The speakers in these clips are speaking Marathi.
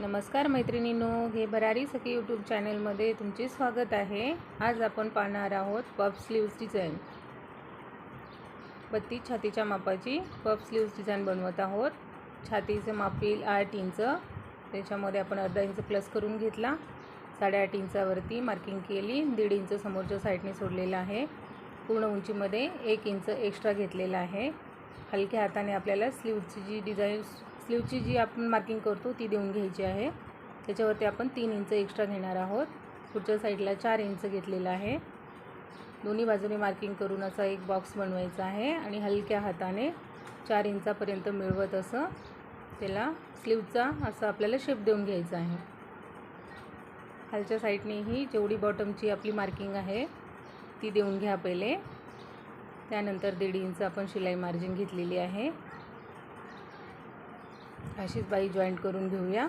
नमस्कार मैत्रिणींनो हे भरारी सखी यूट्यूब चॅनलमध्ये तुमचे स्वागत आहे. आज आपण पाहणार आहोत पफ स्लीव्ज डिझाईन. बत्तीस छातीच्या मापाची पफ स्लीव्स डिझाईन बनवत आहोत. छातीचं माप येईल आठ इंच. त्याच्यामध्ये आपण अर्धा इंच प्लस करून घेतला. साडेआठ इंचावरती मार्किंग केली. दीड इंच समोरच्या साईडने सोडलेलं आहे. पूर्ण उंचीमध्ये एक इंच एक्स्ट्रा घेतलेला आहे. हलक्या हाताने आपल्याला स्लीवची जी डिझाईन स्लीवची जी आपण मार्किंग करतो ती देऊन घ्यायची आहे. त्याच्यावरती आपण तीन इंच एक्स्ट्रा घेणार आहोत. पुढच्या साईडला चार इंच घेतलेला आहे. दोन्ही बाजूने मार्किंग करून असा एक बॉक्स बनवायचा आहे आणि हलक्या हाताने चार इंचापर्यंत मिळवत असं त्याला स्लीवचा असं आपल्याला शेप देऊन घ्यायचा आहे. खालच्या साईडनेही जेवढी बॉटमची आपली मार्किंग आहे ती देऊन घ्या पहिले. त्यानंतर दीड इंच आपण शिलाई मार्जिन घेतलेली आहे. अशीच बाई जॉईंट करून घेऊया.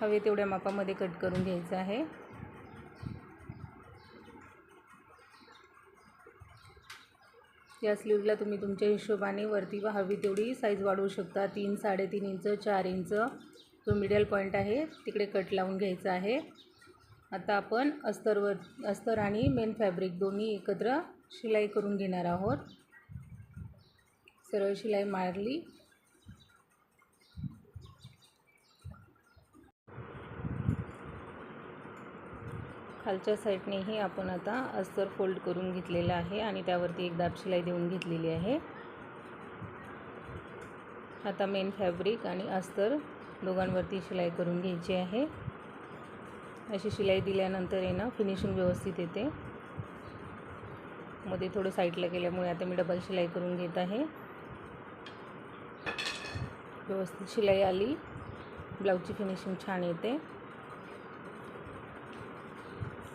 हवे तेवढ्या मापामध्ये कट करून घ्यायचं आहे. या स्लीवला तुम्ही तुमच्या हिशोबाने वरती व हवी तेवढी साईज वाढवू शकता. तीन साडेतीन इंच चार इंच. जो मिडल पॉईंट आहे तिकडे कट लावून घ्यायचा आहे. आता आपण अस्तरवर अस्तर आणि मेन फॅब्रिक दोन्ही एकत्र शिलाई करून घेणार आहोत. सरळ शिलाई मारली. खालच्या साईडनेही आपण आता अस्तर फोल्ड करून घेतलेलं आहे आणि त्यावरती एक दाब शिलाई देऊन घेतलेली आहे. आता मेन फॅब्रिक आणि अस्तर दोघांवरती शिलाई करून घ्यायची आहे. अशी शिलाई दिल्यानंतर आहे ना फिनिशिंग व्यवस्थित येते. मध्ये थोडं साईडला गेल्यामुळे आता मी डबल शिलाई करून घेत आहे. व्यवस्थित शिलाई आली. ब्लाऊजची फिनिशिंग छान येते.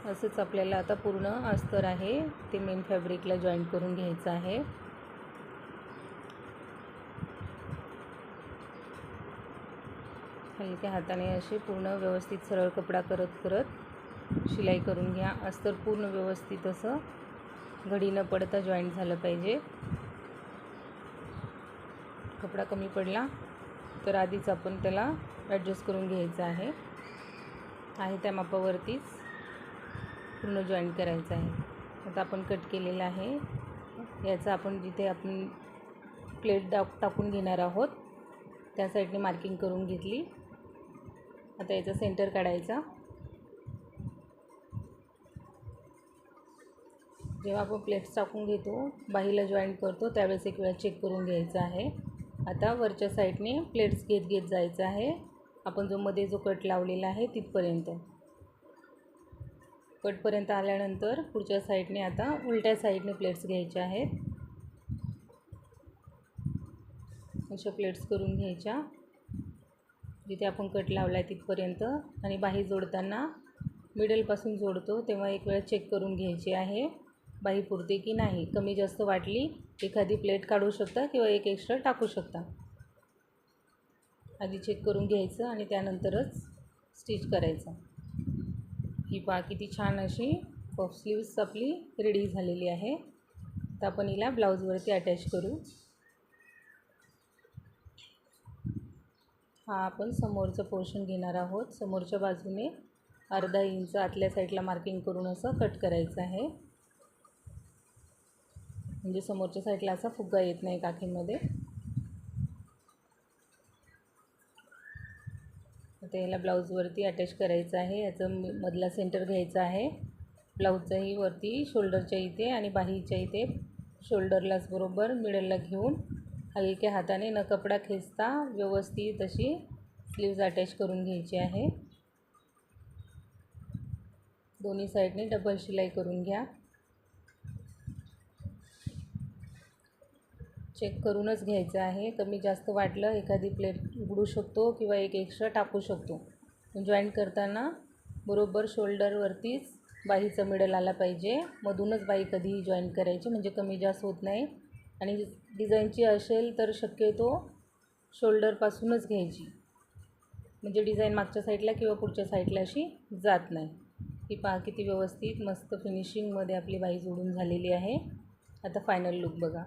असंच आपल्याला आता पूर्ण अस्तर आहे. ते मेन फॅब्रिकला जॉईंट करून घ्यायचं आहे. हलक्या हाताने असे पूर्ण व्यवस्थित सरळ कपडा करत करत शिलाई करून घ्या. अस्तर पूर्ण व्यवस्थित असं घडी न पडता जॉईंट झालं पाहिजे. कपडा कमी पडला. तर आधीच आपण त्याला ॲडजस्ट करून घ्यायचं आहे. आहे त्या मापावरतीच पूर्ण जॉईंट करायचं आहे. आता आपण कट केलेलं आहे. याचा आपण जिथे आपण प्लेट डाक टाकून घेणार आहोत त्या साईडने मार्किंग करून घेतली. आता याचा सेंटर काढायचा. जेव्हा आपण प्लेट्स टाकून घेतो बाहीला जॉईंट करतो त्यावेळेस एक वेळा चेक करून घ्यायचं आहे. आता वरच्या साईडने प्लेट्स घेत घेत जायचं आहे. आपण जो मध्ये जो कट लावलेला आहे तिथपर्यंत. कटपर्यंत आल्यानंतर पुढच्या साईडने आता उलट्या साईडने प्लेट्स घ्यायच्या आहेत. अशा प्लेट्स करून घ्यायच्या. जिथे आपण कट लावला आहे तिथपर्यंत. आणि बाही जोडताना मिडलपासून जोडतो तेव्हा एक वेळा चेक करून घ्यायची आहे. बाई पुरते की नाही कमी जास्त वाटली एखादी प्लेट काढू शकता किंवा एक एक्स्ट्रा टाकू शकता? आधी चेक करून घ्यायचं आणि त्यानंतरच स्टिच करायचं. ही पा किती छान अशी पफ स्लीव्स आपली रेडी झालेली आहे. तर आपण हिला ब्लाऊजवरती अटॅच करू. हा आपण समोरचं पोर्शन घेणार आहोत. समोरच्या बाजूने अर्धा इंच आतल्या साईडला मार्किंग करून असं कट करायचं आहे. म्हणजे समोरच्या साईडला असा फुगा येत नाही काखीमध्ये आता याला ब्लाऊजवरती अटॅच करायचं आहे. याचं मधला सेंटर घ्यायचा आहे. ब्लाऊजचाही वरती शोल्डरच्या इथे आणि बाहीच्या इथे. शोल्डरलाच बरोबर मिडलला घेऊन हलक्या हाताने न कपडा खेचता व्यवस्थित अशी स्लीव्ज अटॅच करून घ्यायची आहे. दोन्ही साईडने डबल शिलाई करून घ्या. चेक करूनच घ्यायचं आहे. कमी जास्त वाटलं एखादी प्लेट उघडू शकतो किंवा एक एक्स्ट्रा टाकू शकतो. जॉईंट करताना बरोबर शोल्डरवरतीच बाहीचा मिडल आला पाहिजे. मधूनच बाही कधीही जॉईन करायची म्हणजे कमी जास्त होत नाही. आणि डिझाईनची असेल तर शक्यतो शोल्डरपासूनच घ्यायची. म्हणजे डिझाईन मागच्या साईडला किंवा पुढच्या साईडला अशी जात नाही. ही पहा किती व्यवस्थित मस्त फिनिशिंगमध्ये आपली बाही जोडून झालेली आहे. आता फायनल लुक बघा.